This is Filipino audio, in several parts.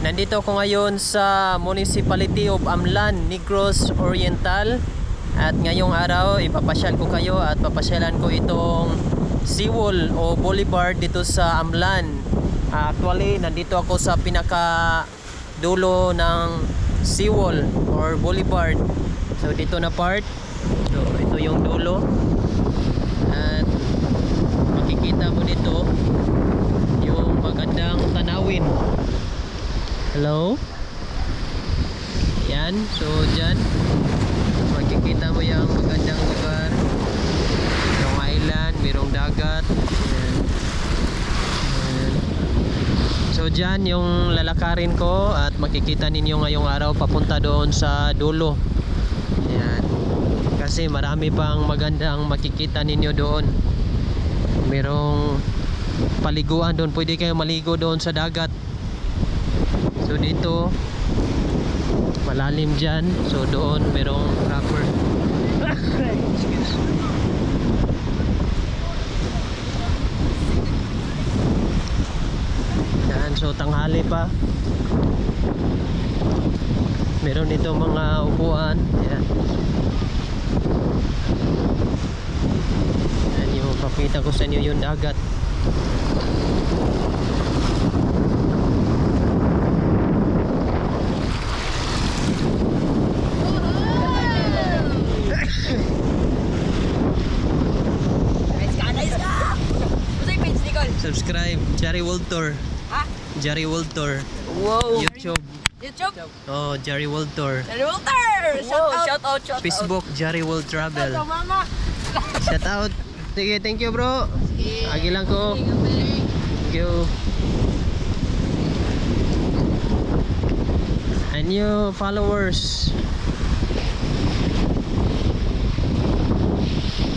Nandito ako ngayon sa Municipality of Amlan, Negros Oriental. At ngayong araw, ipapasyal ko kayo at papasyalan ko itong seawall o boulevard dito sa Amlan. Ah, actually, nandito ako sa pinaka dulo ng seawall or boulevard. So dito na part. So ito yung dulo. At makikita mo dito yung magandang tanawin. Hello? Yan, so dyan makikita mo yung magandang lugar. Yung island, mayroong dagat. So dyan yung lalakarin ko at makikita ninyo ngayong araw papunta doon sa dulo. Yan. Kasi marami pang magandang makikita ninyo doon. Mayroong paliguan doon. Pwede kayo maligo doon sa dagat So dito malalim dyan. So doon merong rubber. Excuse. Yan, so tanghali pa. Meron dito mga upuan. Yan. Yan yung papita ko sa inyo yung dagat. Nice ka, nice ka! Ano yung page, Nicole? Subscribe, Jerry World Tour. Ha? Jerry World Tour. Wow! YouTube. YouTube? Oh, Jerry World Tour. Jerry Walter! Shout out! Shout out, shout Facebook, Jerry World Travel. out! mama! Shout out. Sige, thank you bro. Agi lang ko. Thank you. And new followers.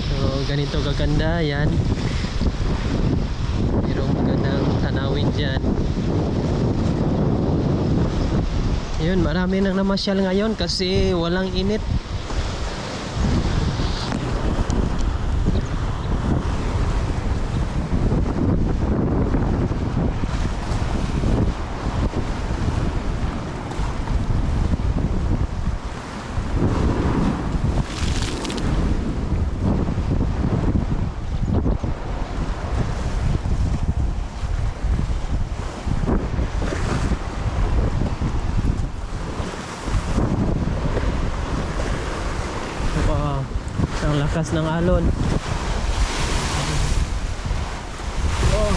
So, ganito kaganda yan. Tanawin dyan. Yun, marami nang namasyal ngayon kasi walang init. Wow, ang lakas ng alon. Wow.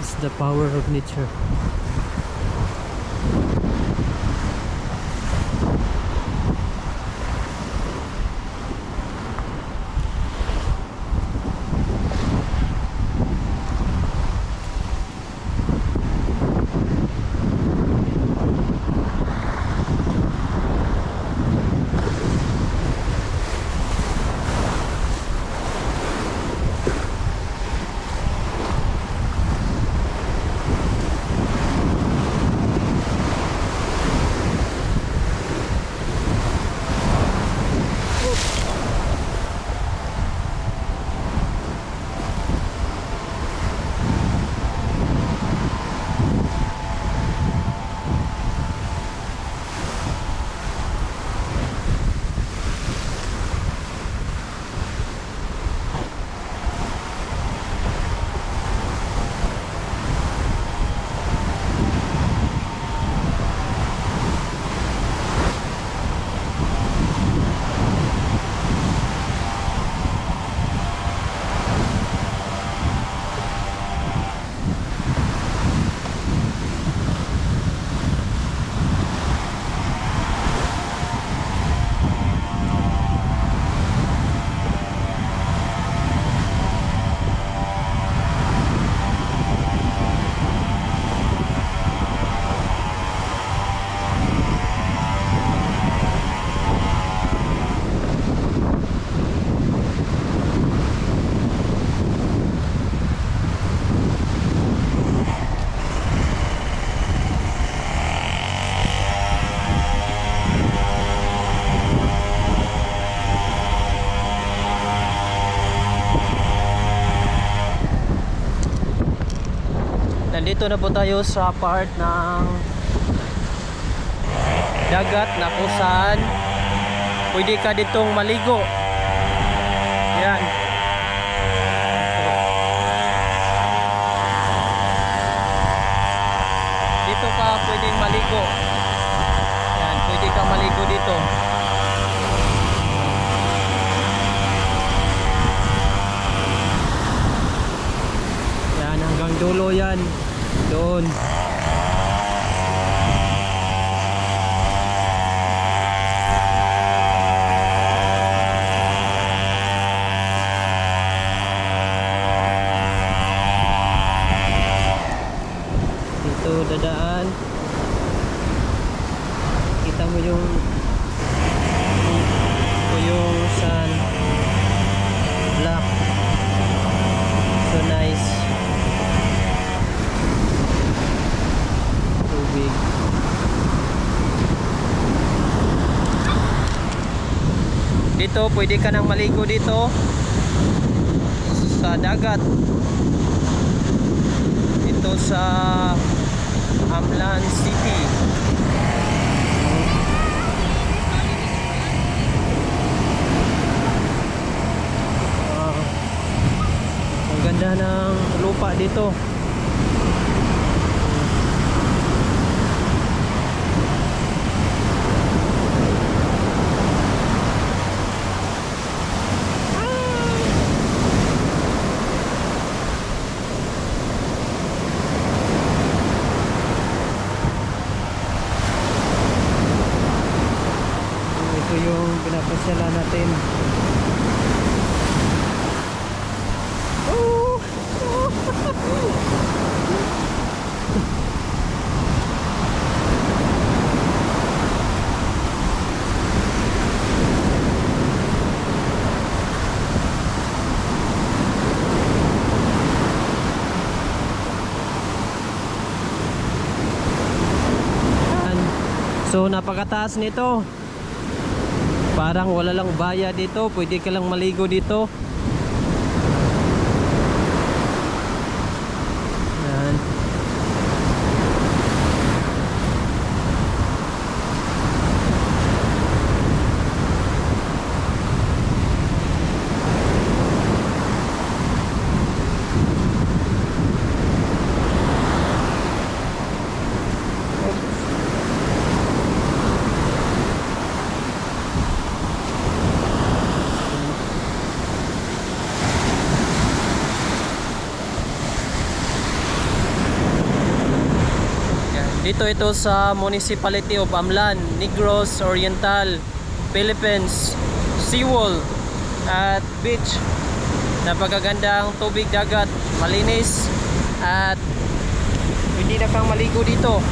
It's the power of nature. Nandito na po tayo sa part ng dagat na kung saan pwede ka ditong maligo. Yan. Dito ka pwedeng maligo. Yan, pwede ka maligo dito. Hanggang dulo yan. Doon. Dito dadaan. Kita mo yung yung sun black so nice tubig dito pwede ka nang maligo dito sa dagat. Ito sa Amlan City. Ah, ang ganda ng lupa dito ito yung pinapasyalan natin Yan. So napakataas nito. Parang wala lang baya dito, pwede ka lang maligo dito. Yan. Yan. Dito ito sa Municipality of Amlan, Negros Oriental, Philippines, Seawall at beach. Napakagandang tubig dagat, malinis at hindi na kang maligo dito.